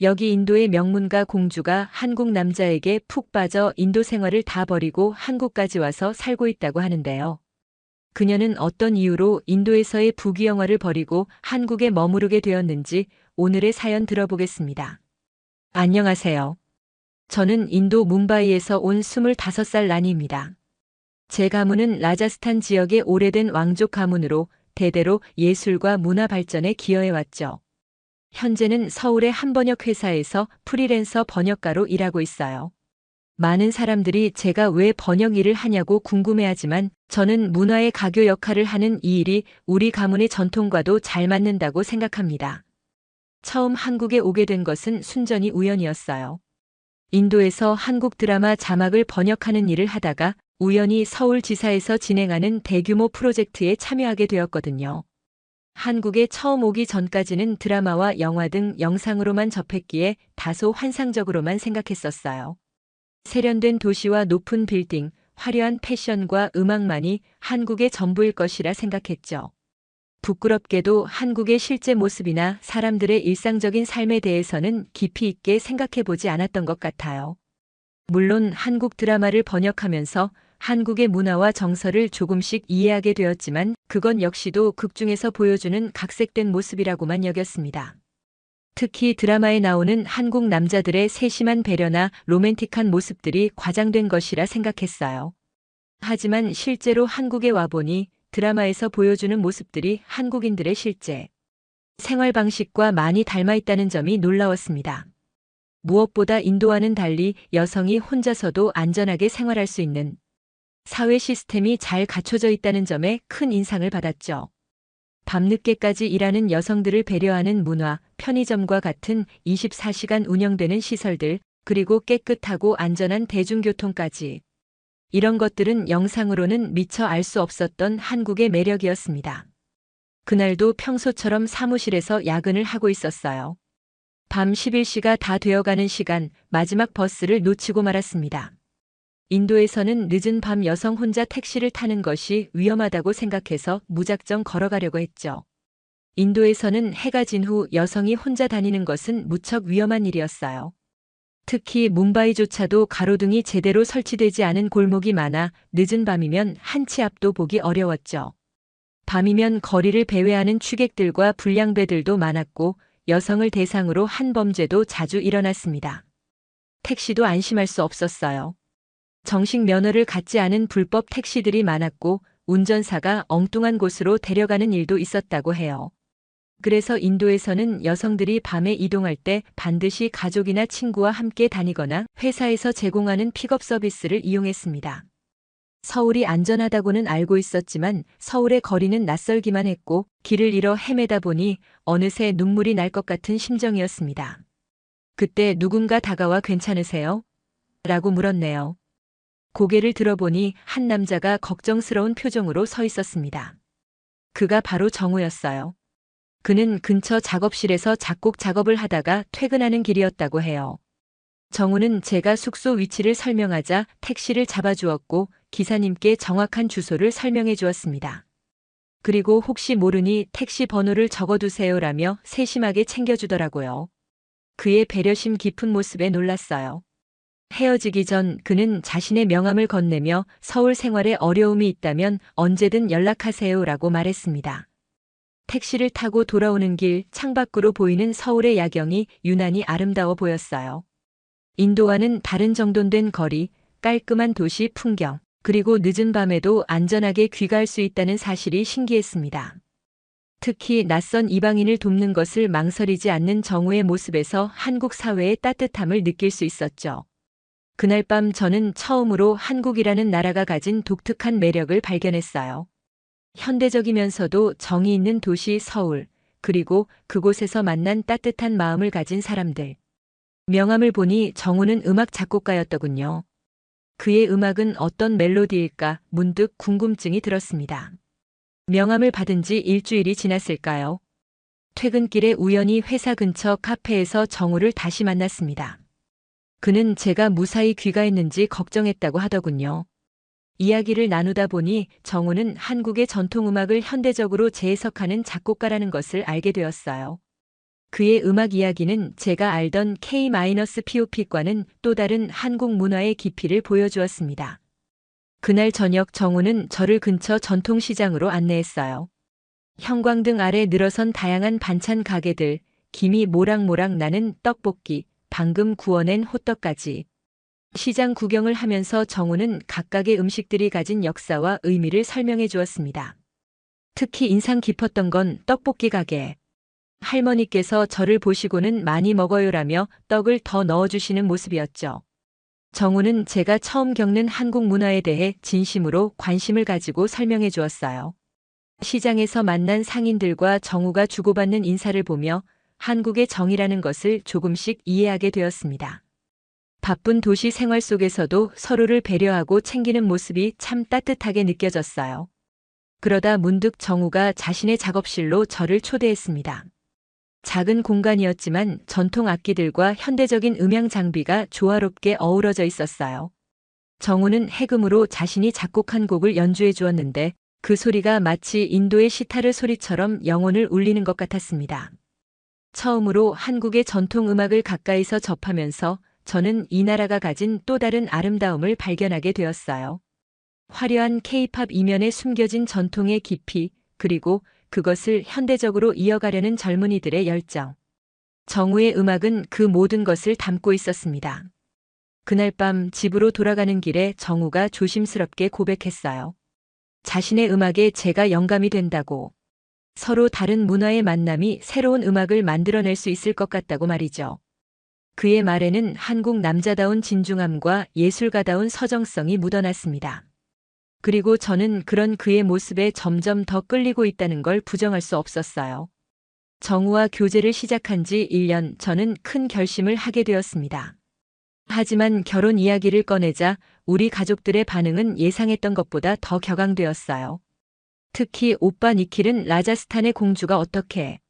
여기 인도의 명문가 공주가 한국 남자에게 푹 빠져 인도 생활을 다 버리고 한국까지 와서 살고 있다고 하는데요. 그녀는 어떤 이유로 인도에서의 부귀영화를 버리고 한국에 머무르게 되었는지 오늘의 사연 들어보겠습니다. 안녕하세요. 저는 인도 뭄바이에서 온 25살 라니입니다. 제 가문은 라자스탄 지역의 오래된 왕족 가문으로 대대로 예술과 문화 발전에 기여해왔죠. 현재는 서울의 한 번역 회사에서 프리랜서 번역가로 일하고 있어요. 많은 사람들이 제가 왜 번역 일을 하냐고 궁금해하지만 저는 문화의 가교 역할을 하는 이 일이 우리 가문의 전통과도 잘 맞는다고 생각합니다. 처음 한국에 오게 된 것은 순전히 우연이었어요. 인도에서 한국 드라마 자막을 번역하는 일을 하다가 우연히 서울지사에서 진행하는 대규모 프로젝트에 참여하게 되었거든요. 한국에 처음 오기 전까지는 드라마와 영화 등 영상으로만 접했기에 다소 환상적으로만 생각했었어요. 세련된 도시와 높은 빌딩, 화려한 패션과 음악만이 한국의 전부일 것이라 생각했죠. 부끄럽게도 한국의 실제 모습이나 사람들의 일상적인 삶에 대해서는 깊이 있게 생각해 보지 않았던 것 같아요. 물론 한국 드라마를 번역하면서 한국의 문화와 정서를 조금씩 이해하게 되었지만 그건 역시도 극 중에서 보여주는 각색된 모습이라고만 여겼습니다. 특히 드라마에 나오는 한국 남자들의 세심한 배려나 로맨틱한 모습들이 과장된 것이라 생각했어요. 하지만 실제로 한국에 와보니 드라마에서 보여주는 모습들이 한국인들의 실제 생활 방식과 많이 닮아 있다는 점이 놀라웠습니다. 무엇보다 인도와는 달리 여성이 혼자서도 안전하게 생활할 수 있는 사회 시스템이 잘 갖춰져 있다는 점에 큰 인상을 받았죠. 밤늦게까지 일하는 여성들을 배려하는 문화, 편의점과 같은 24시간 운영되는 시설들, 그리고 깨끗하고 안전한 대중교통까지. 이런 것들은 영상으로는 미처 알 수 없었던 한국의 매력이었습니다. 그날도 평소처럼 사무실에서 야근을 하고 있었어요. 밤 11시가 다 되어가는 시간, 마지막 버스를 놓치고 말았습니다. 인도에서는 늦은 밤 여성 혼자 택시를 타는 것이 위험하다고 생각해서 무작정 걸어가려고 했죠. 인도에서는 해가 진 후 여성이 혼자 다니는 것은 무척 위험한 일이었어요. 특히 뭄바이조차도 가로등이 제대로 설치되지 않은 골목이 많아 늦은 밤이면 한 치 앞도 보기 어려웠죠. 밤이면 거리를 배회하는 취객들과 불량배들도 많았고 여성을 대상으로 한 범죄도 자주 일어났습니다. 택시도 안심할 수 없었어요. 정식 면허를 갖지 않은 불법 택시들이 많았고 운전사가 엉뚱한 곳으로 데려가는 일도 있었다고 해요. 그래서 인도에서는 여성들이 밤에 이동할 때 반드시 가족이나 친구와 함께 다니거나 회사에서 제공하는 픽업 서비스를 이용했습니다. 서울이 안전하다고는 알고 있었지만 서울의 거리는 낯설기만 했고 길을 잃어 헤매다 보니 어느새 눈물이 날 것 같은 심정이었습니다. 그때 누군가 다가와 괜찮으세요? 라고 물었네요. 고개를 들어보니 한 남자가 걱정스러운 표정으로 서 있었습니다. 그가 바로 정우였어요. 그는 근처 작업실에서 작곡 작업을 하다가 퇴근하는 길이었다고 해요. 정우는 제가 숙소 위치를 설명하자 택시를 잡아주었고 기사님께 정확한 주소를 설명해 주었습니다. 그리고 혹시 모르니 택시 번호를 적어두세요라며 세심하게 챙겨주더라고요. 그의 배려심 깊은 모습에 놀랐어요. 헤어지기 전 그는 자신의 명함을 건네며 서울 생활에 어려움이 있다면 언제든 연락하세요라고 말했습니다. 택시를 타고 돌아오는 길 창밖으로 보이는 서울의 야경이 유난히 아름다워 보였어요. 인도와는 다른 정돈된 거리, 깔끔한 도시 풍경, 그리고 늦은 밤에도 안전하게 귀가할 수 있다는 사실이 신기했습니다. 특히 낯선 이방인을 돕는 것을 망설이지 않는 정우의 모습에서 한국 사회의 따뜻함을 느낄 수 있었죠. 그날 밤 저는 처음으로 한국이라는 나라가 가진 독특한 매력을 발견했어요. 현대적이면서도 정이 있는 도시 서울, 그리고 그곳에서 만난 따뜻한 마음을 가진 사람들. 명함을 보니 정우는 음악 작곡가였더군요. 그의 음악은 어떤 멜로디일까 문득 궁금증이 들었습니다. 명함을 받은 지 일주일이 지났을까요? 퇴근길에 우연히 회사 근처 카페에서 정우를 다시 만났습니다. 그는 제가 무사히 귀가했는지 걱정했다고 하더군요. 이야기를 나누다 보니 정우는 한국의 전통음악을 현대적으로 재해석하는 작곡가라는 것을 알게 되었어요. 그의 음악 이야기는 제가 알던 K-POP과는 또 다른 한국 문화의 깊이를 보여주었습니다. 그날 저녁 정우는 저를 근처 전통시장으로 안내했어요. 형광등 아래 늘어선 다양한 반찬 가게들, 김이 모락모락 나는 떡볶이, 방금 구워낸 호떡까지. 시장 구경을 하면서 정우는 각각의 음식들이 가진 역사와 의미를 설명해 주었습니다. 특히 인상 깊었던 건 떡볶이 가게. 할머니께서 저를 보시고는 많이 먹어요라며 떡을 더 넣어주시는 모습이었죠. 정우는 제가 처음 겪는 한국 문화에 대해 진심으로 관심을 가지고 설명해 주었어요. 시장에서 만난 상인들과 정우가 주고받는 인사를 보며 한국의 정이라는 것을 조금씩 이해하게 되었습니다. 바쁜 도시 생활 속에서도 서로를 배려하고 챙기는 모습이 참 따뜻하게 느껴졌어요. 그러다 문득 정우가 자신의 작업실로 저를 초대했습니다. 작은 공간이었지만 전통 악기들과 현대적인 음향 장비가 조화롭게 어우러져 있었어요. 정우는 해금으로 자신이 작곡한 곡을 연주해 주었는데 그 소리가 마치 인도의 시타르 소리처럼 영혼을 울리는 것 같았습니다. 처음으로 한국의 전통 음악을 가까이서 접하면서 저는 이 나라가 가진 또 다른 아름다움을 발견하게 되었어요. 화려한 케이팝 이면에 숨겨진 전통의 깊이, 그리고 그것을 현대적으로 이어가려는 젊은이들의 열정. 정우의 음악은 그 모든 것을 담고 있었습니다. 그날 밤 집으로 돌아가는 길에 정우가 조심스럽게 고백했어요. 자신의 음악에 제가 영감이 된다고. 서로 다른 문화의 만남이 새로운 음악을 만들어낼 수 있을 것 같다고 말이죠. 그의 말에는 한국 남자다운 진중함과 예술가다운 서정성이 묻어났습니다. 그리고 저는 그런 그의 모습에 점점 더 끌리고 있다는 걸 부정할 수 없었어요. 정우와 교제를 시작한 지 1년 저는 큰 결심을 하게 되었습니다. 하지만 결혼 이야기를 꺼내자 우리 가족들의 반응은 예상했던 것보다 더 격앙되었어요. 특히 오빠 니킬은 라자스탄의 공주가 어떻게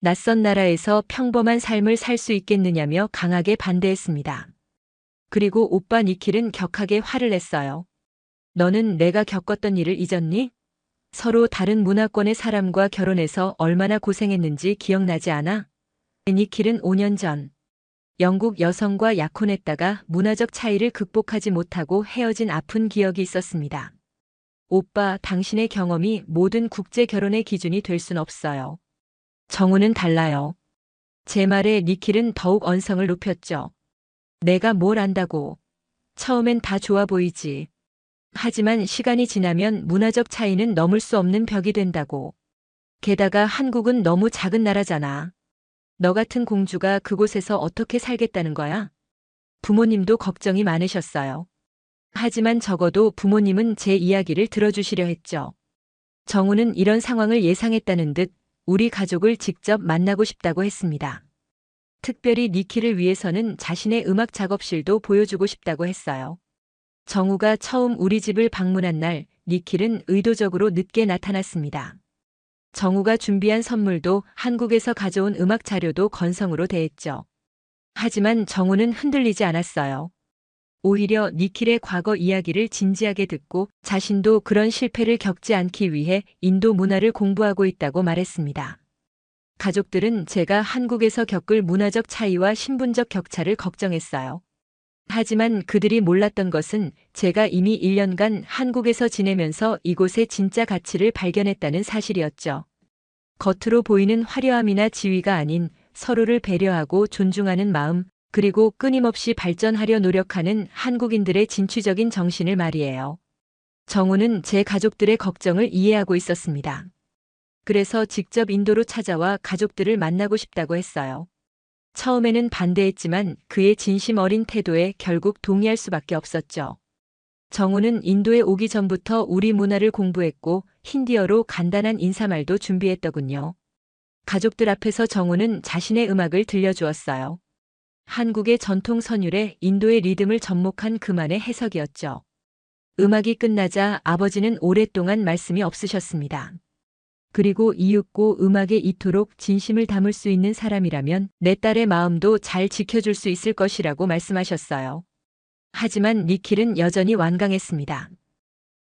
낯선 나라에서 평범한 삶을 살 수 있겠느냐며 강하게 반대했습니다. 그리고 오빠 니킬은 격하게 화를 냈어요. 너는 내가 겪었던 일을 잊었니? 서로 다른 문화권의 사람과 결혼해서 얼마나 고생했는지 기억나지 않아? 니킬은 5년 전 영국 여성과 약혼했다가 문화적 차이를 극복하지 못하고 헤어진 아픈 기억이 있었습니다. 오빠, 당신의 경험이 모든 국제 결혼의 기준이 될 순 없어요. 정우는 달라요. 제 말에 니킬은 더욱 언성을 높였죠. 내가 뭘 안다고. 처음엔 다 좋아 보이지. 하지만 시간이 지나면 문화적 차이는 넘을 수 없는 벽이 된다고. 게다가 한국은 너무 작은 나라잖아. 너 같은 공주가 그곳에서 어떻게 살겠다는 거야? 부모님도 걱정이 많으셨어요. 하지만 적어도 부모님은 제 이야기를 들어주시려 했죠. 정우는 이런 상황을 예상했다는 듯 우리 가족을 직접 만나고 싶다고 했습니다. 특별히 니키를 위해서는 자신의 음악 작업실도 보여주고 싶다고 했어요. 정우가 처음 우리 집을 방문한 날 니킬은 의도적으로 늦게 나타났습니다. 정우가 준비한 선물도 한국에서 가져온 음악 자료도 건성으로 대했죠. 하지만 정우는 흔들리지 않았어요. 오히려 니킬의 과거 이야기를 진지하게 듣고 자신도 그런 실패를 겪지 않기 위해 인도 문화를 공부하고 있다고 말했습니다. 가족들은 제가 한국에서 겪을 문화적 차이와 신분적 격차를 걱정했어요. 하지만 그들이 몰랐던 것은 제가 이미 1년간 한국에서 지내면서 이곳의 진짜 가치를 발견했다는 사실이었죠. 겉으로 보이는 화려함이나 지위가 아닌 서로를 배려하고 존중하는 마음, 그리고 끊임없이 발전하려 노력하는 한국인들의 진취적인 정신을 말이에요. 정우는 제 가족들의 걱정을 이해하고 있었습니다. 그래서 직접 인도로 찾아와 가족들을 만나고 싶다고 했어요. 처음에는 반대했지만 그의 진심 어린 태도에 결국 동의할 수밖에 없었죠. 정우는 인도에 오기 전부터 우리 문화를 공부했고 힌디어로 간단한 인사말도 준비했더군요. 가족들 앞에서 정우는 자신의 음악을 들려주었어요. 한국의 전통 선율에 인도의 리듬을 접목한 그만의 해석이었죠. 음악이 끝나자 아버지는 오랫동안 말씀이 없으셨습니다. 그리고 이윽고 음악에 이토록 진심을 담을 수 있는 사람이라면 내 딸의 마음도 잘 지켜줄 수 있을 것이라고 말씀하셨어요. 하지만 니킬은 여전히 완강했습니다.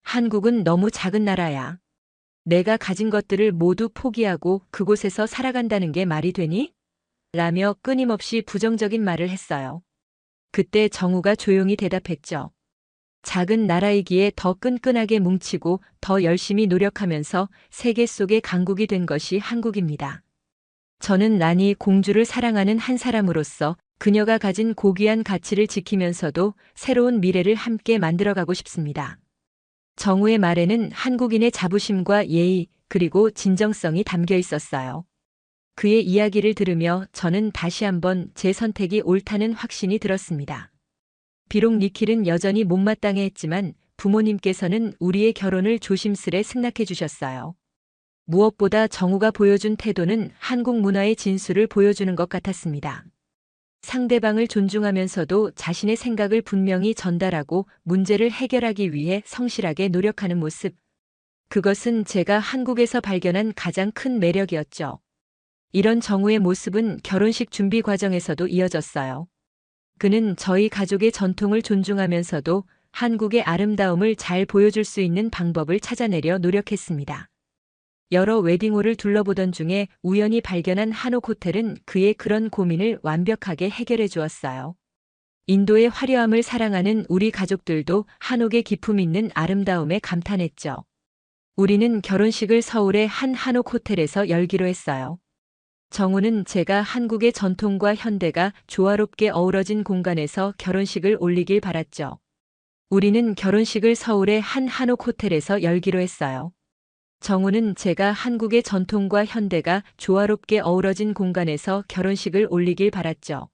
한국은 너무 작은 나라야. 내가 가진 것들을 모두 포기하고 그곳에서 살아간다는 게 말이 되니? 라며 끊임없이 부정적인 말을 했어요. 그때 정우가 조용히 대답했죠. 작은 나라이기에 더 끈끈하게 뭉치고 더 열심히 노력하면서 세계 속의 강국이 된 것이 한국입니다. 저는 란이 공주를 사랑하는 한 사람으로서 그녀가 가진 고귀한 가치를 지키면서도 새로운 미래를 함께 만들어가고 싶습니다. 정우의 말에는 한국인의 자부심과 예의 그리고 진정성이 담겨 있었어요. 그의 이야기를 들으며 저는 다시 한번 제 선택이 옳다는 확신이 들었습니다. 비록 니킬은 여전히 못마땅해 했지만 부모님께서는 우리의 결혼을 조심스레 승낙해 주셨어요. 무엇보다 정우가 보여준 태도는 한국 문화의 진수를 보여주는 것 같았습니다. 상대방을 존중하면서도 자신의 생각을 분명히 전달하고 문제를 해결하기 위해 성실하게 노력하는 모습. 그것은 제가 한국에서 발견한 가장 큰 매력이었죠. 이런 정우의 모습은 결혼식 준비 과정에서도 이어졌어요. 그는 저희 가족의 전통을 존중하면서도 한국의 아름다움을 잘 보여줄 수 있는 방법을 찾아내려 노력했습니다. 여러 웨딩홀을 둘러보던 중에 우연히 발견한 한옥 호텔은 그의 그런 고민을 완벽하게 해결해 주었어요. 인도의 화려함을 사랑하는 우리 가족들도 한옥의 기품 있는 아름다움에 감탄했죠. 우리는 결혼식을 서울의 한 한옥 호텔에서 열기로 했어요. 정우는 제가 한국의 전통과 현대가 조화롭게 어우러진 공간에서 결혼식을 올리길 바랐죠. 우리는 결혼식을 서울의 한 한옥 호텔에서 열기로 했어요. 정우는 제가 한국의 전통과 현대가 조화롭게 어우러진 공간에서 결혼식을 올리길 바랐죠.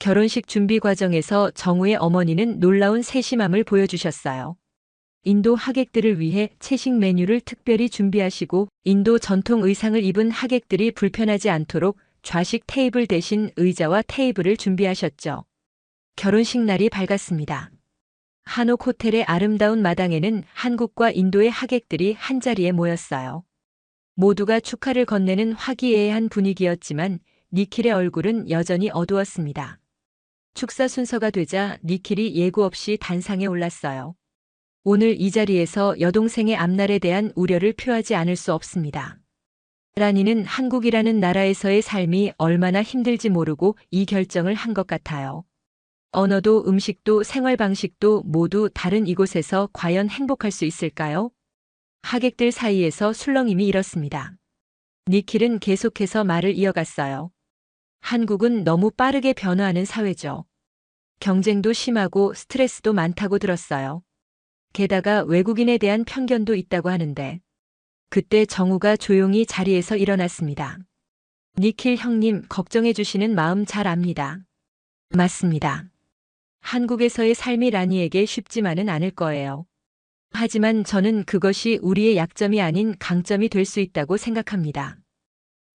결혼식 준비 과정에서 정우의 어머니는 놀라운 세심함을 보여주셨어요. 인도 하객들을 위해 채식 메뉴를 특별히 준비하시고 인도 전통 의상을 입은 하객들이 불편하지 않도록 좌식 테이블 대신 의자와 테이블을 준비하셨죠. 결혼식 날이 밝았습니다. 한옥 호텔의 아름다운 마당에는 한국과 인도의 하객들이 한자리에 모였어요. 모두가 축하를 건네는 화기애애한 분위기였지만 니킬의 얼굴은 여전히 어두웠습니다. 축사 순서가 되자 니킬이 예고 없이 단상에 올랐어요. 오늘 이 자리에서 여동생의 앞날에 대한 우려를 표하지 않을 수 없습니다. 라니는 한국이라는 나라에서의 삶이 얼마나 힘들지 모르고 이 결정을 한 것 같아요. 언어도 음식도 생활 방식도 모두 다른 이곳에서 과연 행복할 수 있을까요? 하객들 사이에서 술렁임이 일었습니다. 니킬은 계속해서 말을 이어갔어요. 한국은 너무 빠르게 변화하는 사회죠. 경쟁도 심하고 스트레스도 많다고 들었어요. 게다가 외국인에 대한 편견도 있다고 하는데. 그때 정우가 조용히 자리에서 일어났습니다. 니킬 형님 걱정해 주시는 마음 잘 압니다. 맞습니다. 한국에서의 삶이 라니에게 쉽지만은 않을 거예요. 하지만 저는 그것이 우리의 약점이 아닌 강점이 될 수 있다고 생각합니다.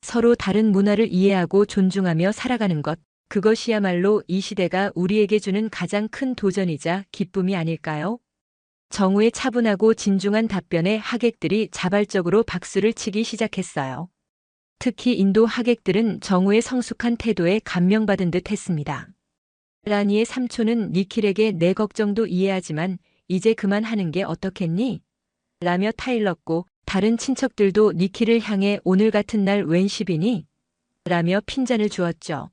서로 다른 문화를 이해하고 존중하며 살아가는 것, 그것이야말로 이 시대가 우리에게 주는 가장 큰 도전이자 기쁨이 아닐까요? 정우의 차분하고 진중한 답변에 하객들이 자발적으로 박수를 치기 시작했어요. 특히 인도 하객들은 정우의 성숙한 태도에 감명받은 듯 했습니다. 라니의 삼촌은 니킬에게 내 걱정도 이해하지만 이제 그만하는 게 어떻겠니? 라며 타일렀고 다른 친척들도 니킬을 향해 오늘 같은 날 웬 시비니? 라며 핀잔을 주었죠.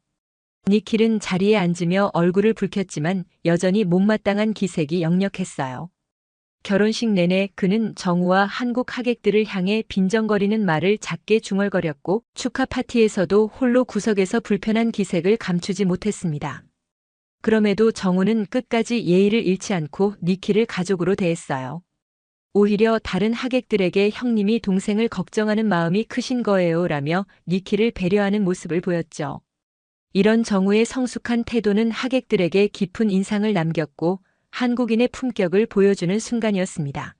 니킬은 자리에 앉으며 얼굴을 붉혔지만 여전히 못마땅한 기색이 역력했어요. 결혼식 내내 그는 정우와 한국 하객들을 향해 빈정거리는 말을 작게 중얼거렸고 축하 파티에서도 홀로 구석에서 불편한 기색을 감추지 못했습니다. 그럼에도 정우는 끝까지 예의를 잃지 않고 니키를 가족으로 대했어요. 오히려 다른 하객들에게 형님이 동생을 걱정하는 마음이 크신 거예요 라며 니키를 배려하는 모습을 보였죠. 이런 정우의 성숙한 태도는 하객들에게 깊은 인상을 남겼고 한국인의 품격을 보여주는 순간이었습니다.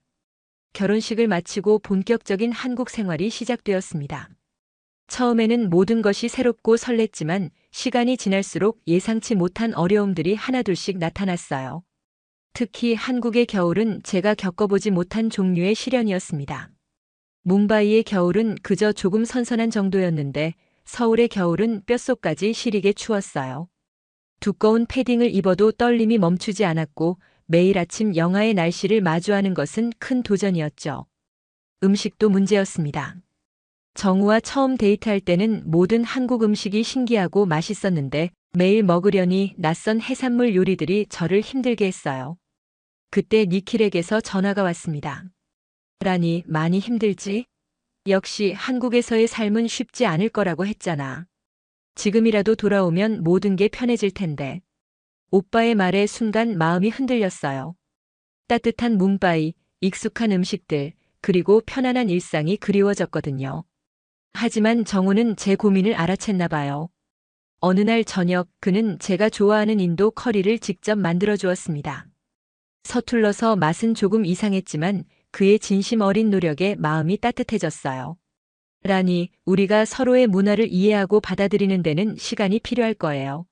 결혼식을 마치고 본격적인 한국 생활이 시작되었습니다. 처음에는 모든 것이 새롭고 설렜지만 시간이 지날수록 예상치 못한 어려움들이 하나둘씩 나타났어요. 특히 한국의 겨울은 제가 겪어보지 못한 종류의 시련이었습니다. 뭄바이의 겨울은 그저 조금 선선한 정도였는데 서울의 겨울은 뼛속까지 시리게 추웠어요. 두꺼운 패딩을 입어도 떨림이 멈추지 않았고 매일 아침 영하의 날씨를 마주하는 것은 큰 도전이었죠. 음식도 문제였습니다. 정우와 처음 데이트할 때는 모든 한국 음식이 신기하고 맛있었는데 매일 먹으려니 낯선 해산물 요리들이 저를 힘들게 했어요. 그때 니킬에게서 전화가 왔습니다. 라니, 많이 힘들지? 역시 한국에서의 삶은 쉽지 않을 거라고 했잖아. 지금이라도 돌아오면 모든 게 편해질 텐데. 오빠의 말에 순간 마음이 흔들렸어요. 따뜻한 문바이, 익숙한 음식들, 그리고 편안한 일상이 그리워졌거든요. 하지만 정우는 제 고민을 알아챘나 봐요. 어느 날 저녁 그는 제가 좋아하는 인도 커리를 직접 만들어 주었습니다. 서툴러서 맛은 조금 이상했지만 그의 진심 어린 노력에 마음이 따뜻해졌어요. 라니, 우리가 서로의 문화를 이해하고 받아들이는 데는 시간이 필요할 거예요.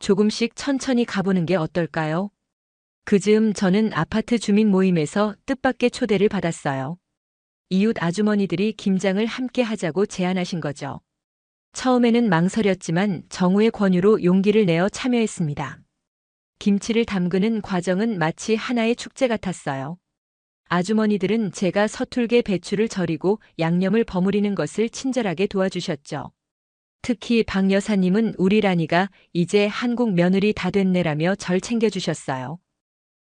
조금씩 천천히 가보는 게 어떨까요? 그 즈음 저는 아파트 주민 모임에서 뜻밖의 초대를 받았어요. 이웃 아주머니들이 김장을 함께 하자고 제안하신 거죠. 처음에는 망설였지만 정우의 권유로 용기를 내어 참여했습니다. 김치를 담그는 과정은 마치 하나의 축제 같았어요. 아주머니들은 제가 서툴게 배추를 절이고 양념을 버무리는 것을 친절하게 도와주셨죠. 특히 박 여사님은 우리 라니가 이제 한국 며느리 다 됐네라며 절 챙겨주셨어요.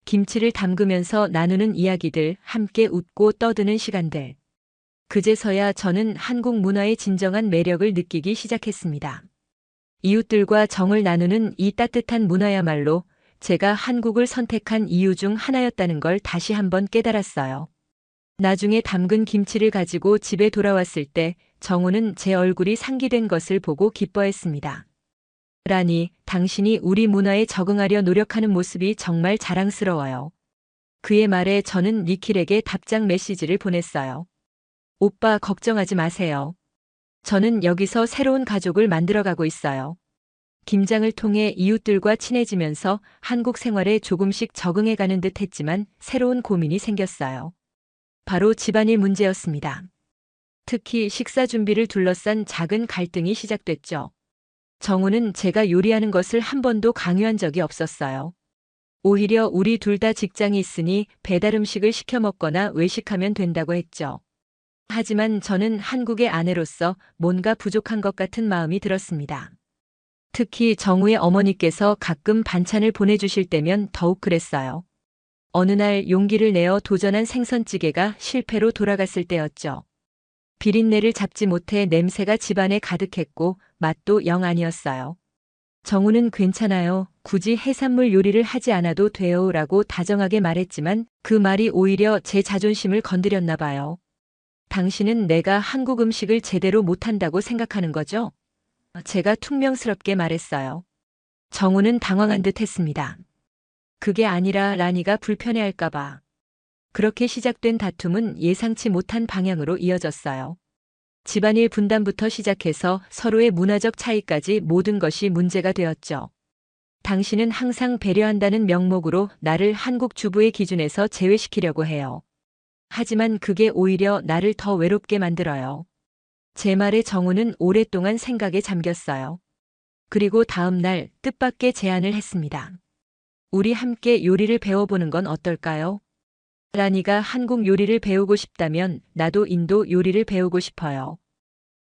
김치를 담그면서 나누는 이야기들, 함께 웃고 떠드는 시간들. 그제서야 저는 한국 문화의 진정한 매력을 느끼기 시작했습니다. 이웃들과 정을 나누는 이 따뜻한 문화야말로 제가 한국을 선택한 이유 중 하나였다는 걸 다시 한번 깨달았어요. 나중에 담근 김치를 가지고 집에 돌아왔을 때 정우는 제 얼굴이 상기된 것을 보고 기뻐했습니다. 라니, 당신이 우리 문화에 적응하려 노력하는 모습이 정말 자랑스러워요. 그의 말에 저는 니킬에게 답장 메시지를 보냈어요. 오빠 걱정하지 마세요. 저는 여기서 새로운 가족을 만들어가고 있어요. 김장을 통해 이웃들과 친해지면서 한국 생활에 조금씩 적응해가는 듯 했지만 새로운 고민이 생겼어요. 바로 집안일 문제였습니다. 특히 식사 준비를 둘러싼 작은 갈등이 시작됐죠. 정우는 제가 요리하는 것을 한 번도 강요한 적이 없었어요. 오히려 우리 둘 다 직장이 있으니 배달 음식을 시켜 먹거나 외식하면 된다고 했죠. 하지만 저는 한국의 아내로서 뭔가 부족한 것 같은 마음이 들었습니다. 특히 정우의 어머니께서 가끔 반찬을 보내주실 때면 더욱 그랬어요. 어느 날 용기를 내어 도전한 생선찌개가 실패로 돌아갔을 때였죠. 비린내를 잡지 못해 냄새가 집안에 가득했고 맛도 영 아니었어요. 정우는 괜찮아요. 굳이 해산물 요리를 하지 않아도 돼요. 라고 다정하게 말했지만 그 말이 오히려 제 자존심을 건드렸나 봐요. 당신은 내가 한국 음식을 제대로 못한다고 생각하는 거죠? 제가 퉁명스럽게 말했어요. 정우는 당황한 듯 했습니다. 그게 아니라 라니가 불편해할까봐. 그렇게 시작된 다툼은 예상치 못한 방향으로 이어졌어요. 집안일 분담부터 시작해서 서로의 문화적 차이까지 모든 것이 문제가 되었죠. 당신은 항상 배려한다는 명목으로 나를 한국 주부의 기준에서 제외시키려고 해요. 하지만 그게 오히려 나를 더 외롭게 만들어요. 제 말에 정우는 오랫동안 생각에 잠겼어요. 그리고 다음 날 뜻밖의 제안을 했습니다. 우리 함께 요리를 배워보는 건 어떨까요? 라니가 한국 요리를 배우고 싶다면 나도 인도 요리를 배우고 싶어요.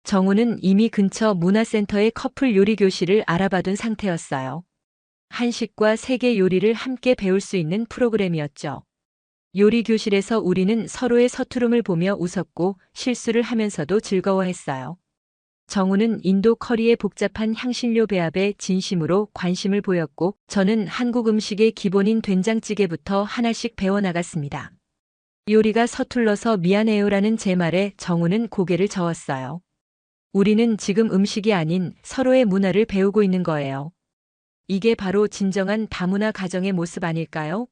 정우는 이미 근처 문화센터의 커플 요리 교실을 알아봐둔 상태였어요. 한식과 세계 요리를 함께 배울 수 있는 프로그램이었죠. 요리 교실에서 우리는 서로의 서투름을 보며 웃었고 실수를 하면서도 즐거워했어요. 정우는 인도 커리의 복잡한 향신료 배합에 진심으로 관심을 보였고 저는 한국 음식의 기본인 된장찌개부터 하나씩 배워나갔습니다. 요리가 서툴러서 미안해요라는 제 말에 정우는 고개를 저었어요. 우리는 지금 음식이 아닌 서로의 문화를 배우고 있는 거예요. 이게 바로 진정한 다문화 가정의 모습 아닐까요?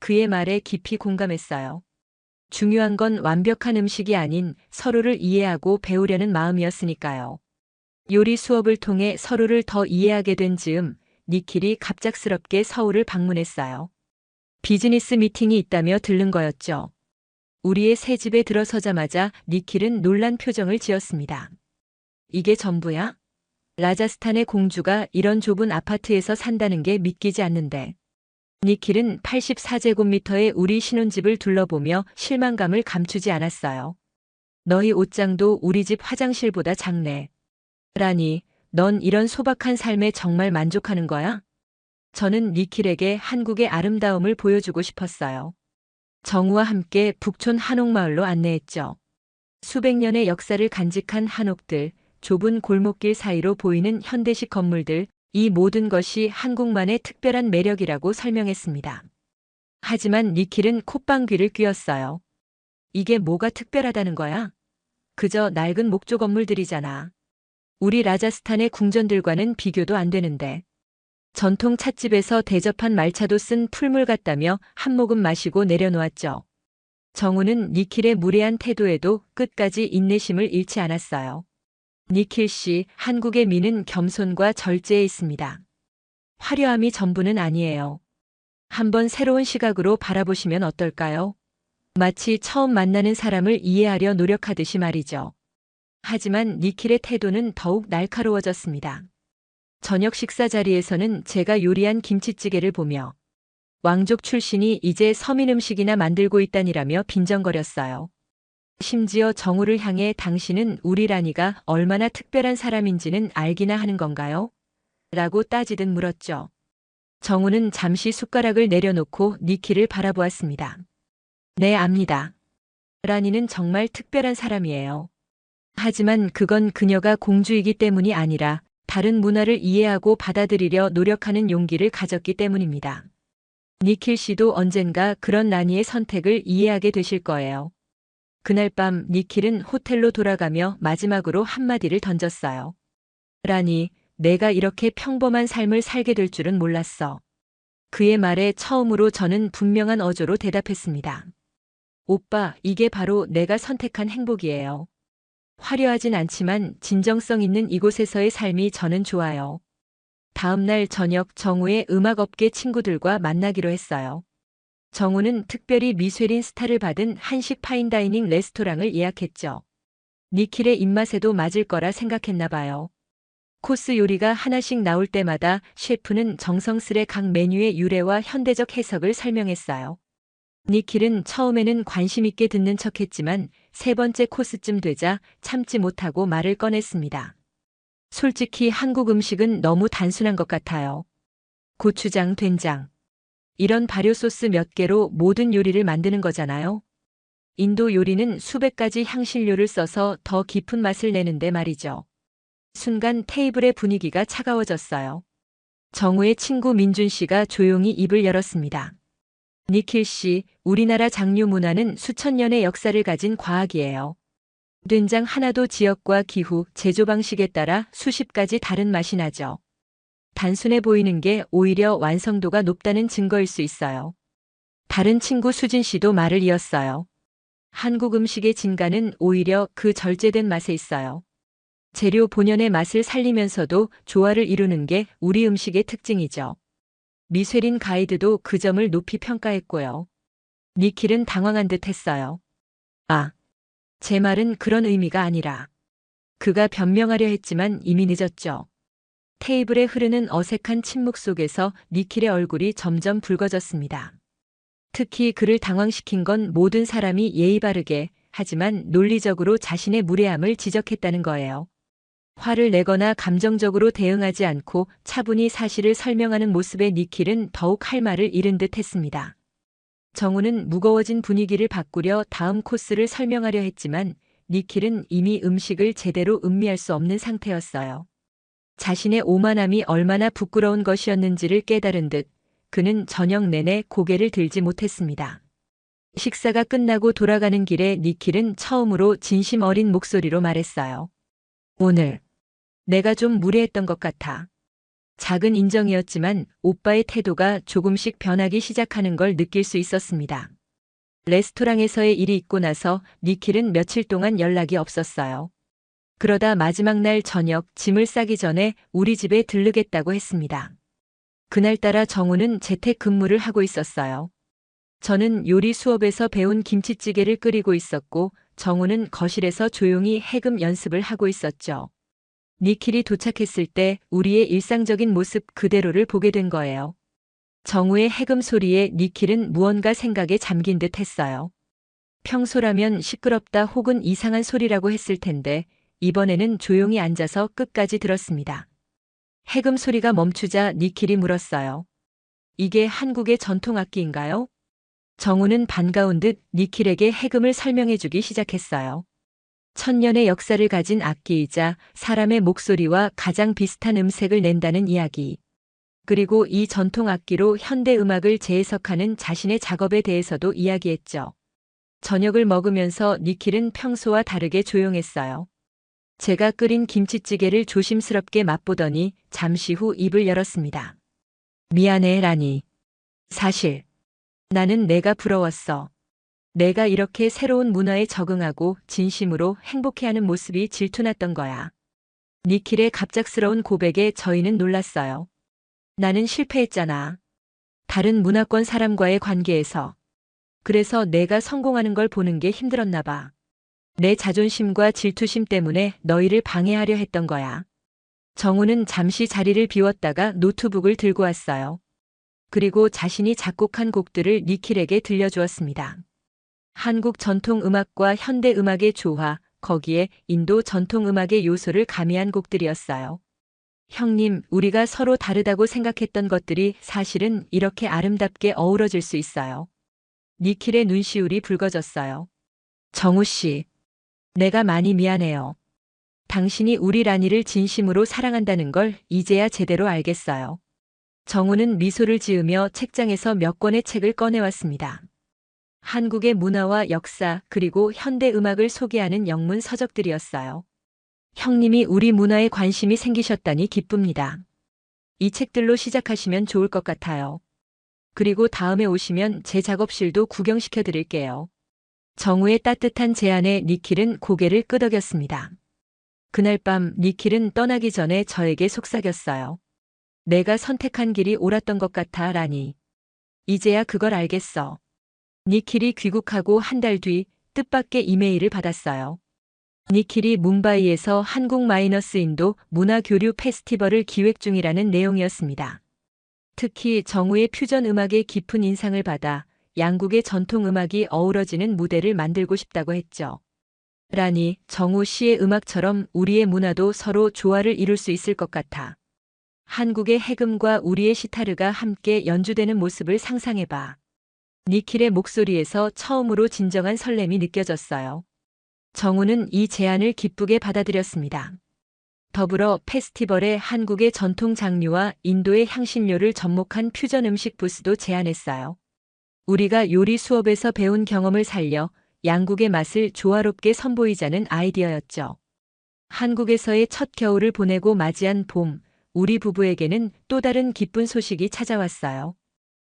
그의 말에 깊이 공감했어요. 중요한 건 완벽한 음식이 아닌 서로를 이해하고 배우려는 마음이었으니까요. 요리 수업을 통해 서로를 더 이해하게 된 즈음 니킬이 갑작스럽게 서울을 방문했어요. 비즈니스 미팅이 있다며 들른 거였죠. 우리의 새 집에 들어서자마자 니킬은 놀란 표정을 지었습니다. 이게 전부야? 라자스탄의 공주가 이런 좁은 아파트에서 산다는 게 믿기지 않는데. 니킬은 84제곱미터의 우리 신혼집을 둘러보며 실망감을 감추지 않았어요. 너희 옷장도 우리 집 화장실보다 작네. 라니, 넌 이런 소박한 삶에 정말 만족하는 거야? 저는 니킬에게 한국의 아름다움을 보여주고 싶었어요. 정우와 함께 북촌 한옥마을로 안내했죠. 수백 년의 역사를 간직한 한옥들, 좁은 골목길 사이로 보이는 현대식 건물들, 이 모든 것이 한국만의 특별한 매력이라고 설명했습니다. 하지만 니킬은 콧방귀를 뀌었어요. 이게 뭐가 특별하다는 거야? 그저 낡은 목조 건물들이잖아. 우리 라자스탄의 궁전들과는 비교도 안 되는데. 전통 찻집에서 대접한 말차도 쓴 풀물 같다며 한 모금 마시고 내려놓았죠. 정우는 니킬의 무례한 태도에도 끝까지 인내심을 잃지 않았어요. 니킬 씨, 한국의 미는 겸손과 절제에 있습니다. 화려함이 전부는 아니에요. 한번 새로운 시각으로 바라보시면 어떨까요? 마치 처음 만나는 사람을 이해하려 노력하듯이 말이죠. 하지만 니킬의 태도는 더욱 날카로워졌습니다. 저녁 식사 자리에서는 제가 요리한 김치찌개를 보며 왕족 출신이 이제 서민 음식이나 만들고 있다니라며 빈정거렸어요. 심지어 정우를 향해 당신은 우리 라니가 얼마나 특별한 사람인지는 알기나 하는 건가요? 라고 따지듯 물었죠. 정우는 잠시 숟가락을 내려놓고 니키를 바라보았습니다. 네, 압니다. 라니는 정말 특별한 사람이에요. 하지만 그건 그녀가 공주이기 때문이 아니라 다른 문화를 이해하고 받아들이려 노력하는 용기를 가졌기 때문입니다. 니킬 씨도 언젠가 그런 라니의 선택을 이해하게 되실 거예요. 그날 밤 니킬은 호텔로 돌아가며 마지막으로 한마디를 던졌어요. 라니, 내가 이렇게 평범한 삶을 살게 될 줄은 몰랐어. 그의 말에 처음으로 저는 분명한 어조로 대답했습니다. 오빠, 이게 바로 내가 선택한 행복이에요. 화려하진 않지만 진정성 있는 이곳에서의 삶이 저는 좋아요. 다음 날 저녁 정우의 음악업계 친구들과 만나기로 했어요. 정우는 특별히 미쉐린 스타를 받은 한식 파인다이닝 레스토랑을 예약했죠. 니킬의 입맛에도 맞을 거라 생각했나 봐요. 코스 요리가 하나씩 나올 때마다 셰프는 정성스레 각 메뉴의 유래와 현대적 해석을 설명했어요. 니킬은 처음에는 관심 있게 듣는 척 했지만 세 번째 코스쯤 되자 참지 못하고 말을 꺼냈습니다. 솔직히 한국 음식은 너무 단순한 것 같아요. 고추장, 된장. 이런 발효 소스 몇 개로 모든 요리를 만드는 거잖아요. 인도 요리는 수백 가지 향신료를 써서 더 깊은 맛을 내는데 말이죠. 순간 테이블의 분위기가 차가워졌어요. 정우의 친구 민준 씨가 조용히 입을 열었습니다. 니킬 씨, 우리나라 장류 문화는 수천 년의 역사를 가진 과학이에요. 된장 하나도 지역과 기후, 제조 방식에 따라 수십 가지 다른 맛이 나죠. 단순해 보이는 게 오히려 완성도가 높다는 증거일 수 있어요. 다른 친구 수진 씨도 말을 이었어요. 한국 음식의 진가는 오히려 그 절제된 맛에 있어요. 재료 본연의 맛을 살리면서도 조화를 이루는 게 우리 음식의 특징이죠. 미쉐린 가이드도 그 점을 높이 평가했고요. 니킬은 당황한 듯 했어요. 아, 제 말은 그런 의미가 아니라. 그가 변명하려 했지만 이미 늦었죠. 테이블에 흐르는 어색한 침묵 속에서 니킬의 얼굴이 점점 붉어졌습니다. 특히 그를 당황시킨 건 모든 사람이 예의 바르게 하지만 논리적으로 자신의 무례함을 지적했다는 거예요. 화를 내거나 감정적으로 대응하지 않고 차분히 사실을 설명하는 모습의 니킬은 더욱 할 말을 잃은 듯 했습니다. 정우는 무거워진 분위기를 바꾸려 다음 코스를 설명하려 했지만 니킬은 이미 음식을 제대로 음미할 수 없는 상태였어요. 자신의 오만함이 얼마나 부끄러운 것이었는지를 깨달은 듯 그는 저녁 내내 고개를 들지 못했습니다. 식사가 끝나고 돌아가는 길에 니킬은 처음으로 진심 어린 목소리로 말했어요. 오늘 내가 좀 무례했던 것 같아. 작은 인정이었지만 오빠의 태도가 조금씩 변하기 시작하는 걸 느낄 수 있었습니다. 레스토랑에서의 일이 있고 나서 니킬은 며칠 동안 연락이 없었어요. 그러다 마지막 날 저녁 짐을 싸기 전에 우리 집에 들르겠다고 했습니다. 그날따라 정우는 재택 근무를 하고 있었어요. 저는 요리 수업에서 배운 김치찌개를 끓이고 있었고 정우는 거실에서 조용히 해금 연습을 하고 있었죠. 니킬이 도착했을 때 우리의 일상적인 모습 그대로를 보게 된 거예요. 정우의 해금 소리에 니킬은 무언가 생각에 잠긴 듯 했어요. 평소라면 시끄럽다 혹은 이상한 소리라고 했을 텐데 이번에는 조용히 앉아서 끝까지 들었습니다. 해금 소리가 멈추자 니킬이 물었어요. 이게 한국의 전통 악기인가요? 정우는 반가운 듯 니킬에게 해금을 설명해주기 시작했어요. 천년의 역사를 가진 악기이자 사람의 목소리와 가장 비슷한 음색을 낸다는 이야기. 그리고 이 전통 악기로 현대 음악을 재해석하는 자신의 작업에 대해서도 이야기했죠. 저녁을 먹으면서 니킬은 평소와 다르게 조용했어요. 제가 끓인 김치찌개를 조심스럽게 맛보더니 잠시 후 입을 열었습니다. 미안해, 라니. 사실, 나는 내가 부러웠어. 내가 이렇게 새로운 문화에 적응하고 진심으로 행복해하는 모습이 질투났던 거야. 니킬의 갑작스러운 고백에 저희는 놀랐어요. 나는 실패했잖아. 다른 문화권 사람과의 관계에서. 그래서 내가 성공하는 걸 보는 게 힘들었나 봐. 내 자존심과 질투심 때문에 너희를 방해하려 했던 거야. 정우는 잠시 자리를 비웠다가 노트북을 들고 왔어요. 그리고 자신이 작곡한 곡들을 니킬에게 들려주었습니다. 한국 전통 음악과 현대 음악의 조화, 거기에 인도 전통 음악의 요소를 가미한 곡들이었어요. 형님, 우리가 서로 다르다고 생각했던 것들이 사실은 이렇게 아름답게 어우러질 수 있어요. 니킬의 눈시울이 붉어졌어요. 정우 씨, 내가 많이 미안해요. 당신이 우리 라니를 진심으로 사랑한다는 걸 이제야 제대로 알겠어요. 정우는 미소를 지으며 책장에서 몇 권의 책을 꺼내왔습니다. 한국의 문화와 역사 그리고 현대 음악을 소개하는 영문 서적들이었어요. 형님이 우리 문화에 관심이 생기셨다니 기쁩니다. 이 책들로 시작하시면 좋을 것 같아요. 그리고 다음에 오시면 제 작업실도 구경시켜 드릴게요. 정우의 따뜻한 제안에 니킬은 고개를 끄덕였습니다. 그날 밤 니킬은 떠나기 전에 저에게 속삭였어요. 내가 선택한 길이 옳았던 것 같아, 라니. 이제야 그걸 알겠어. 니킬이 귀국하고 한 달 뒤 뜻밖의 이메일을 받았어요. 니킬이 뭄바이에서 한국 마이너스 인도 문화 교류 페스티벌을 기획 중이라는 내용이었습니다. 특히 정우의 퓨전 음악에 깊은 인상을 받아 양국의 전통 음악이 어우러지는 무대를 만들고 싶다고 했죠. 라니, 정우 씨의 음악처럼 우리의 문화도 서로 조화를 이룰 수 있을 것 같아. 한국의 해금과 우리의 시타르가 함께 연주되는 모습을 상상해봐. 니킬의 목소리에서 처음으로 진정한 설렘이 느껴졌어요. 정우는 이 제안을 기쁘게 받아들였습니다. 더불어 페스티벌에 한국의 전통 장류와 인도의 향신료를 접목한 퓨전 음식 부스도 제안했어요. 우리가 요리 수업에서 배운 경험을 살려 양국의 맛을 조화롭게 선보이자는 아이디어였죠. 한국에서의 첫 겨울을 보내고 맞이한 봄, 우리 부부에게는 또 다른 기쁜 소식이 찾아왔어요.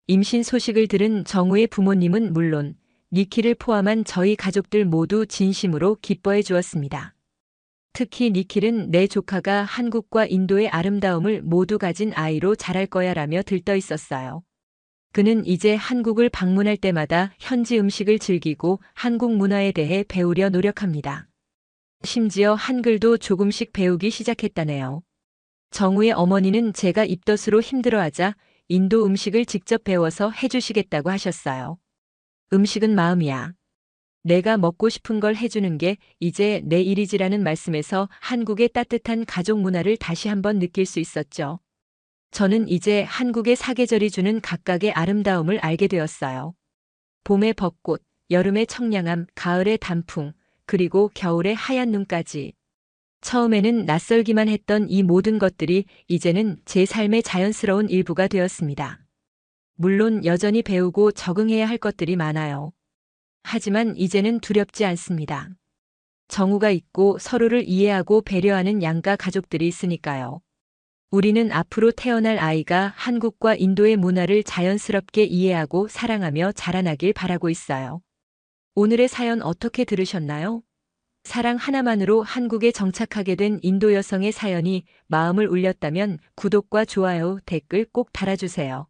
임신 소식을 들은 정우의 부모님은 물론 니키를 포함한 저희 가족들 모두 진심으로 기뻐해 주었습니다. 특히 니킬은 내 조카가 한국과 인도의 아름다움을 모두 가진 아이로 자랄 거야 라며 들떠 있었어요. 그는 이제 한국을 방문할 때마다 현지 음식을 즐기고 한국 문화에 대해 배우려 노력합니다. 심지어 한글도 조금씩 배우기 시작했다네요. 정우의 어머니는 제가 입덧으로 힘들어하자 인도 음식을 직접 배워서 해주시겠다고 하셨어요. 음식은 마음이야. 내가 먹고 싶은 걸 해주는 게 이제 내 일이지라는 말씀에서 한국의 따뜻한 가족 문화를 다시 한번 느낄 수 있었죠. 저는 이제 한국의 사계절이 주는 각각의 아름다움을 알게 되었어요. 봄의 벚꽃, 여름의 청량함, 가을의 단풍, 그리고 겨울의 하얀 눈까지. 처음에는 낯설기만 했던 이 모든 것들이 이제는 제 삶의 자연스러운 일부가 되었습니다. 물론 여전히 배우고 적응해야 할 것들이 많아요. 하지만 이제는 두렵지 않습니다. 정우가 있고 서로를 이해하고 배려하는 양가 가족들이 있으니까요. 우리는 앞으로 태어날 아이가 한국과 인도의 문화를 자연스럽게 이해하고 사랑하며 자라나길 바라고 있어요. 오늘의 사연 어떻게 들으셨나요? 사랑 하나만으로 한국에 정착하게 된 인도 여성의 사연이 마음을 울렸다면 구독과 좋아요, 댓글 꼭 달아주세요.